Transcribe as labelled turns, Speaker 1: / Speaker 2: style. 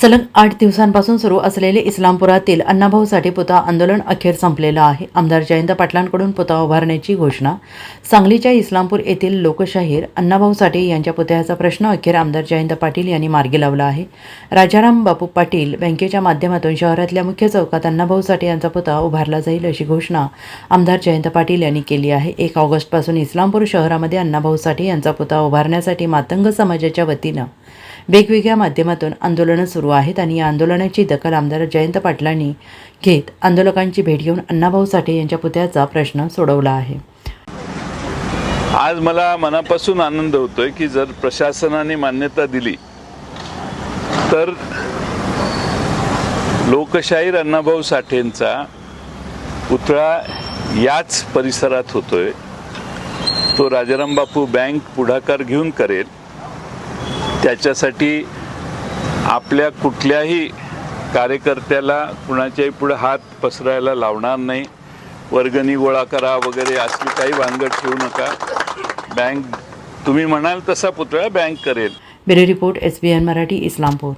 Speaker 1: सलग आठ दिवसांपासून सुरू असलेले इस्लामपुरातील अण्णाभाऊ साठे पुतळा आंदोलन अखेर संपलेलं आहे. आमदार जयंत पाटलांकडून पुतळा उभारण्याची घोषणा. सांगलीच्या इस्लामपूर येथील लोकशाहीर अण्णाभाऊ साठे यांच्या पुतळ्याचा प्रश्न अखेर आमदार जयंत पाटील यांनी मार्गी लावला आहे. राजाराम बापू पाटील बँकेच्या माध्यमातून शहरातल्या मुख्य चौकात अण्णाभाऊ साठे यांचा पुतळा उभारला जाईल अशी घोषणा आमदार जयंत पाटील यांनी केली आहे. एक ऑगस्टपासून इस्लामपूर शहरामध्ये अण्णाभाऊ साठे यांचा पुतळा उभारण्यासाठी मातंग समाजाच्या वतीनं वेगवेगळ्या माध्यमातून आंदोलनं सुरू आहेत आणि या आंदोलनाची दखल आमदार जयंत पाटलांनी घेत आंदोलकांची भेट घेऊन अण्णाभाऊ साठे यांच्या पुतळ्याचा प्रश्न सोडवला आहे.
Speaker 2: आज मला मनापासून आनंद होतोय की जर प्रशासनाने मान्यता दिली तर लोकशाहीर अण्णाभाऊ साठेंचा पुतळा याच परिसरात होतोय. तो राजाराम बापू बँक पुढाकार घेऊन करेल. त्याच्यासाठी आपल्या कुठल्याही कार्यकर्त्याला कुणाच्याही पुढे हात पसरायला लावणार नाही. वर्गणी गोळा करा वगैरे असली काही भानगड ठेवू नका. बँक तुम्ही म्हणाल तसा पुतळा बँक करेल.
Speaker 1: Bureau report S B N Marathi Islampur.